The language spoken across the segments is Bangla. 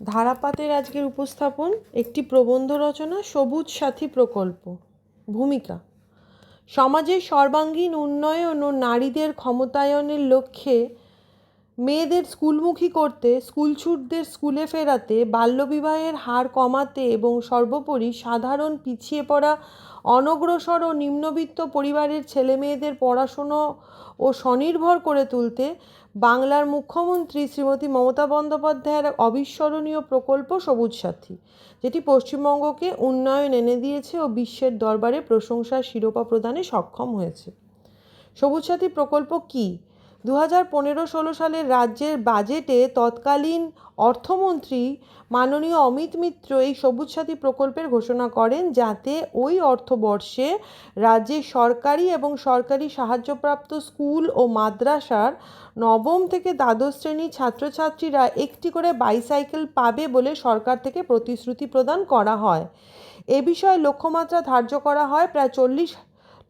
ধারাপাতের আজকের উপস্থাপন একটি প্রবন্ধ রচনা, সবুজ সাথী প্রকল্প। ভূমিকা, সমাজের সর্বাঙ্গীন উন্নয়ন ও নারীদের ক্ষমতায়নের লক্ষ্যে মেয়েদের স্কুলমুখী করতে, স্কুলছুটদের স্কুলে ফেরাতে, বাল্যবিবাহের হার কমাতে এবং সর্বোপরি সাধারণ পিছিয়ে পড়া, অনগ্রসর ও নিম্নবিত্ত পরিবারের ছেলেমেয়েদের পড়াশুনো ও স্বনির্ভর করে তুলতে বাংলার মুখ্যমন্ত্রী শ্রীমতী মমতা বন্দ্যোপাধ্যায়ের অবিস্মরণীয় প্রকল্প সবুজ সাথী, যেটি পশ্চিমবঙ্গকে উন্নয়ন এনে দিয়েছে ও বিশ্বের দরবারে প্রশংসার শিরোপা প্রদানে সক্ষম হয়েছে। সবুজ সাথী প্রকল্প কী? দু হাজার পনেরো ষোলো সালের রাজ্যের বাজেটে তৎকালীন অর্থমন্ত্রী মাননীয় অমিত মিত্র এই সবুজ সাথী প্রকল্পের ঘোষণা করেন যাতে ওই অর্থবর্ষে রাজ্যের সরকারি এবং সরকারি সাহায্যপ্রাপ্ত স্কুল ও মাদ্রাসার নবম থেকে দ্বাদশ শ্রেণির ছাত্রছাত্রীরা একটি করে বাইসাইকেল পাবে বলে সরকার থেকে প্রতিশ্রুতি প্রদান করা হয়। এ বিষয়ে লক্ষ্যমাত্রা ধার্য করা হয়। প্রায় চল্লিশ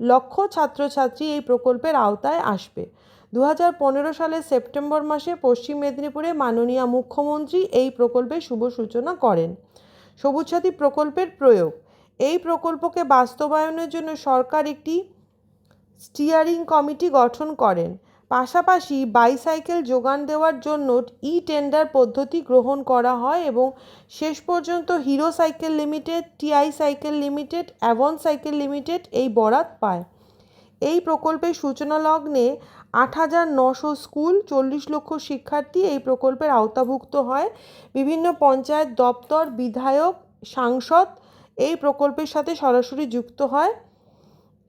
লক্ষ ছাত্রছাত্রী এই প্রকল্পের আওতায় আসবে। দু হাজার পনেরো সালের সেপ্টেম্বর মাসে পশ্চিম মেদিনীপুরে মাননীয় মুখ্যমন্ত্রী এই প্রকল্পের শুভ সূচনা করেন। সবুজ সাথী প্রকল্পের প্রয়োগ। এই প্রকল্পকে বাস্তবায়নের জন্য সরকার একটি স্টিয়ারিং কমিটি গঠন করেন। পাশাপাশি বাইসাইকেল যোগান দেওয়ার জন্য ই টেন্ডার পদ্ধতি গ্রহণ করা হয় এবং শেষ পর্যন্ত Hero cycle limited TI cycle limited, Avon cycle limited এই বরাত পায়। এই প্রকল্পের সূচনা লগ্নে আট হাজার নশো স্কুল, চল্লিশ লক্ষ শিক্ষার্থী এই প্রকল্পের আওতাভুক্ত হয়। বিভিন্ন পঞ্চায়েত দপ্তর, বিধায়ক, সাংসদ এই প্রকল্পের সাথে সরাসরি যুক্ত হয়।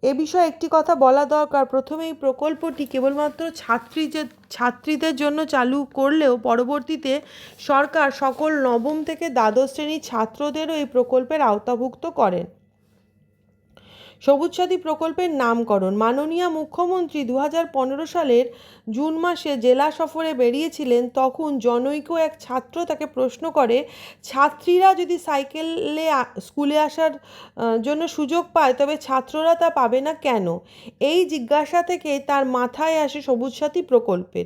এ বিষয়ে একটি কথা বলা দরকার। প্রথমে এই প্রকল্পটি কেবলমাত্র ছাত্রী যে ছাত্রীদের জন্য চালু করলেও পরবর্তীতে সরকার সকল নবম থেকে দ্বাদশ শ্রেণির ছাত্রদেরও এই প্রকল্পের আওতাভুক্ত করেন। সবুজ সাথী প্রকল্পের নামকরণ। মাননীয় মুখ্যমন্ত্রী দু হাজার পনেরো সালের জুন মাসে জেলা সফরে বেরিয়েছিলেন, তখন জনৈক এক ছাত্র তাকে প্রশ্ন করে, ছাত্রীরা যদি সাইকেলে স্কুলে আসার জন্য সুযোগ পায়, তবে ছাত্ররা তা পাবে না কেন? এই জিজ্ঞাসা থেকে তার মাথায় আসে সবুজ সাথী প্রকল্পের।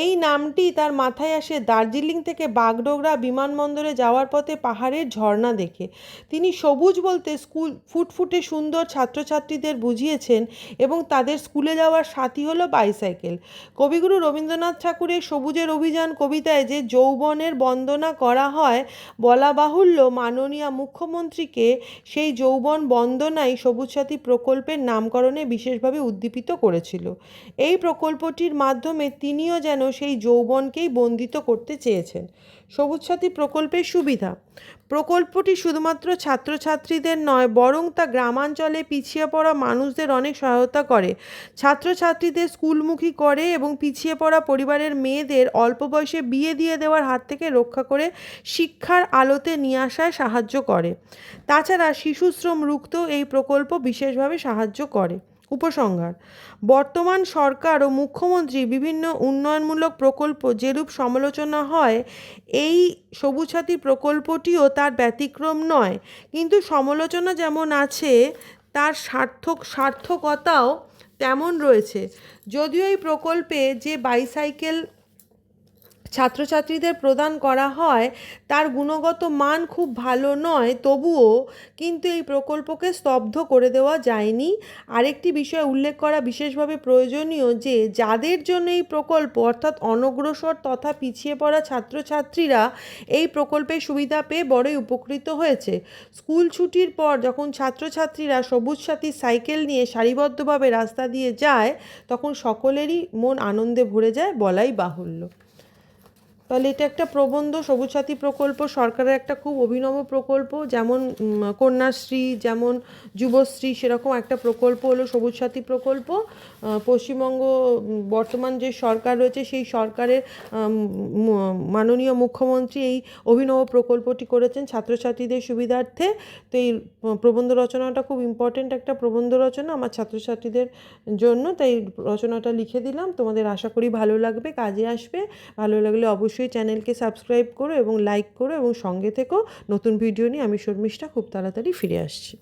এই নামটি তার মাথায় আসে দার্জিলিং থেকে বাগডোগরা বিমানবন্দরে যাওয়ার পথে পাহাড়ের ঝর্ণা দেখে। তিনি সবুজ বলতে স্কুল, ফুটফুটে সুন্দর ছাত্রছাত্রীদের বুঝিয়েছেন এবং তাদের স্কুলে যাওয়ার সাথী হলো বাইসাইকেল। কবিগুরু রবীন্দ্রনাথ ঠাকুরের সবুজের অভিযান কবিতায় যে যৌবনের বন্দনা করা হয়, বলা বাহুল্য মাননীয় মুখ্যমন্ত্রীকে সেই যৌবন বন্দনাই সবুজ সাথী প্রকল্পের নামকরণে বিশেষভাবে উদ্দীপিত করেছিল। এই প্রকল্পটির মাধ্যমে তিনিও যেন সেই যৌবনকেই বন্দিত করতে চেয়েছেন। সবুজ সাথী প্রকল্পের সুবিধা প্রকল্পটি শুধুমাত্র ছাত্রছাত্রীদের নয়, বরং তা গ্রামাঞ্চলে পিছিয়ে পড়া মানুষদের অনেক সহায়তা করে। ছাত্রছাত্রীদের স্কুলমুখী করে এবং পিছিয়ে পড়া পরিবারের মেয়েদের অল্প বয়সে বিয়ে দিয়ে দেওয়ার হাত থেকে রক্ষা করে শিক্ষার আলোতে নিয়ে আসায় সাহায্য করে। তাছাড়া শিশুশ্রম রুখতেও এই প্রকল্প বিশেষভাবে সাহায্য করে। উপসংহার। বর্তমান সরকার ও মুখ্যমন্ত্রী বিভিন্ন উন্নয়নমূলক প্রকল্প যেরূপ সমালোচনা হয়, এই সবুজ সাথী প্রকল্পটিও তার ব্যতিক্রম নয়। কিন্তু সমালোচনা যেমন আছে, তার সার্থক, সার্থকতাও তেমন রয়েছে। যদিও এই প্রকল্পে যে বাইসাইকেল ছাত্রছাত্রীদের প্রদান করা হয়, তার গুণগত মান খুব ভালো নয়, তবুও কিন্তু এই প্রকল্পকে স্তব্ধ করে দেওয়া যায়নি। আরেকটি বিষয় উল্লেখ করা বিশেষভাবে প্রয়োজনীয় যে, যাদের জন্য এই প্রকল্প অর্থাৎ অনগ্রসর তথা পিছিয়ে পড়া ছাত্রছাত্রীরা এই প্রকল্পের সুবিধা পেয়ে বড়ই উপকৃত হয়েছে। স্কুল ছুটির পর যখন ছাত্রছাত্রীরা সবুজ সাথী সাইকেল নিয়ে সারিবদ্ধভাবে রাস্তা দিয়ে যায়, তখন সকলেরই মন আনন্দে ভরে যায় বলাই বাহুল্য। তাহলে এটা একটা প্রবন্ধ, সবুজ সাথী প্রকল্প, সরকারের একটা খুব অভিনব প্রকল্প, যেমন কন্যাশ্রী, যেমন যুবশ্রী, সেরকম একটা প্রকল্প হলো সবুজ সাথী প্রকল্প। পশ্চিমবঙ্গ বর্তমান যে সরকার রয়েছে, সেই সরকারের মাননীয় মুখ্যমন্ত্রী এই অভিনব প্রকল্পটি করেছেন ছাত্রছাত্রীদের সুবিধার্থে। তো এই প্রবন্ধ রচনাটা খুব ইম্পর্টেন্ট একটা প্রবন্ধ রচনা আমার ছাত্রছাত্রীদের জন্য। তাই রচনাটা লিখে দিলাম। তোমাদের আশা করি ভালো লাগবে, কাজে আসবে। ভালো লাগলে অবশ্যই অবশ্যই চ্যানেলকে সাবস্ক্রাইব করো এবং লাইক করো এবং সঙ্গে থেকেও নতুন ভিডিও নিয়ে আমি শর্মিষ্ঠা, খুব তাড়াতাড়ি ফিরে আসছি।